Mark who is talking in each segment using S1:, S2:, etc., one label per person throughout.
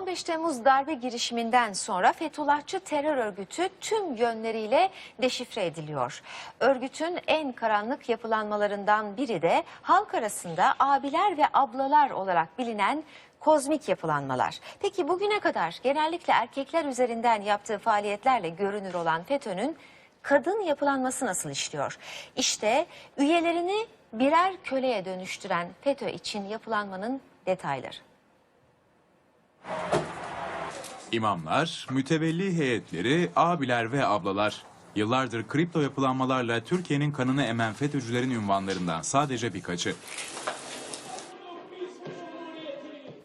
S1: 15 Temmuz darbe girişiminden sonra Fethullahçı terör örgütü tüm yönleriyle deşifre ediliyor. Örgütün en karanlık yapılanmalarından biri de halk arasında abiler ve ablalar olarak bilinen kozmik yapılanmalar. Peki bugüne kadar genellikle erkekler üzerinden yaptığı faaliyetlerle görünür olan FETÖ'nün kadın yapılanması nasıl işliyor? İşte üyelerini birer köleye dönüştüren FETÖ için yapılanmanın detayları.
S2: İmamlar, mütevelli heyetleri, abiler ve ablalar. Yıllardır kripto yapılanmalarla Türkiye'nin kanını emen FETÖ'cülerin ünvanlarından sadece birkaçı.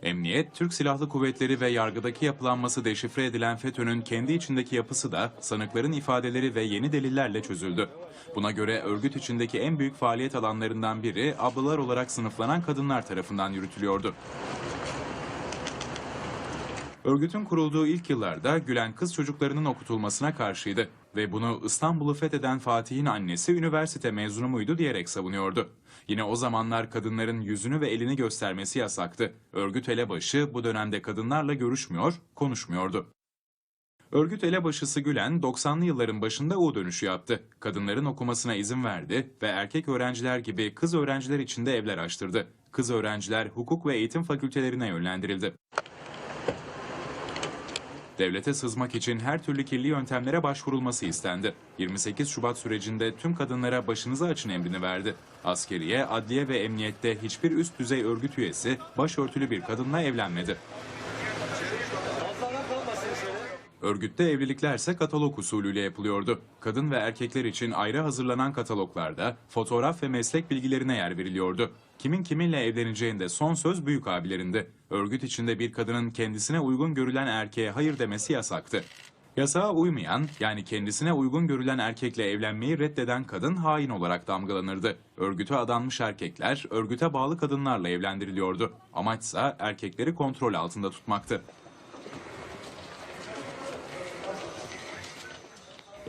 S2: Emniyet, Türk Silahlı Kuvvetleri ve yargıdaki yapılanması deşifre edilen FETÖ'nün kendi içindeki yapısı da sanıkların ifadeleri ve yeni delillerle çözüldü. Buna göre örgüt içindeki en büyük faaliyet alanlarından biri ablalar olarak sınıflanan kadınlar tarafından yürütülüyordu. Örgütün kurulduğu ilk yıllarda Gülen kız çocuklarının okutulmasına karşıydı ve bunu İstanbul'u fetheden Fatih'in annesi üniversite mezunu muydu diyerek savunuyordu. Yine o zamanlar kadınların yüzünü ve elini göstermesi yasaktı. Örgüt elebaşı bu dönemde kadınlarla görüşmüyor, konuşmuyordu. Örgüt elebaşısı Gülen 90'lı yılların başında U dönüşü yaptı. Kadınların okumasına izin verdi ve erkek öğrenciler gibi kız öğrenciler için de evler açtırdı. Kız öğrenciler hukuk ve eğitim fakültelerine yönlendirildi. Devlete sızmak için her türlü kirli yöntemlere başvurulması istendi. 28 Şubat sürecinde tüm kadınlara başınızı açın emrini verdi. Askeriye, adliye ve emniyette hiçbir üst düzey örgüt üyesi başörtülü bir kadınla evlenmedi. Örgütte evliliklerse katalog usulüyle yapılıyordu. Kadın ve erkekler için ayrı hazırlanan kataloglarda fotoğraf ve meslek bilgilerine yer veriliyordu. Kimin kiminle evleneceğinde son söz büyük abilerinde. Örgüt içinde bir kadının kendisine uygun görülen erkeğe hayır demesi yasaktı. Yasağa uymayan, yani kendisine uygun görülen erkekle evlenmeyi reddeden kadın hain olarak damgalanırdı. Örgüte adanmış erkekler, örgüte bağlı kadınlarla evlendiriliyordu. Amaçsa erkekleri kontrol altında tutmaktı.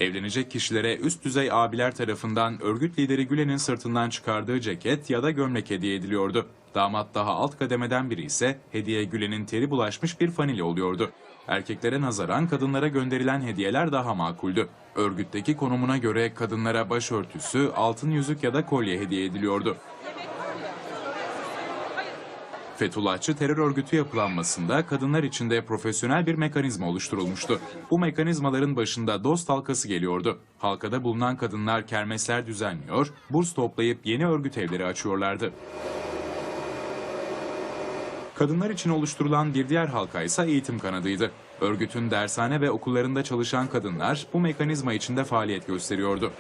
S2: Evlenecek kişilere üst düzey abiler tarafından örgüt lideri Gülen'in sırtından çıkardığı ceket ya da gömlek hediye ediliyordu. Damat daha alt kademeden biri ise hediye Gülen'in teri bulaşmış bir fanili oluyordu. Erkeklere nazaran kadınlara gönderilen hediyeler daha makuldü. Örgütteki konumuna göre kadınlara başörtüsü, altın yüzük ya da kolye hediye ediliyordu. Fethullahçı terör örgütü yapılanmasında kadınlar için de profesyonel bir mekanizma oluşturulmuştu. Bu mekanizmaların başında dost halkası geliyordu. Halkada bulunan kadınlar kermesler düzenliyor, burs toplayıp yeni örgüt evleri açıyorlardı. Kadınlar için oluşturulan bir diğer halka ise eğitim kanadıydı. Örgütün dershane ve okullarında çalışan kadınlar bu mekanizma içinde faaliyet gösteriyordu.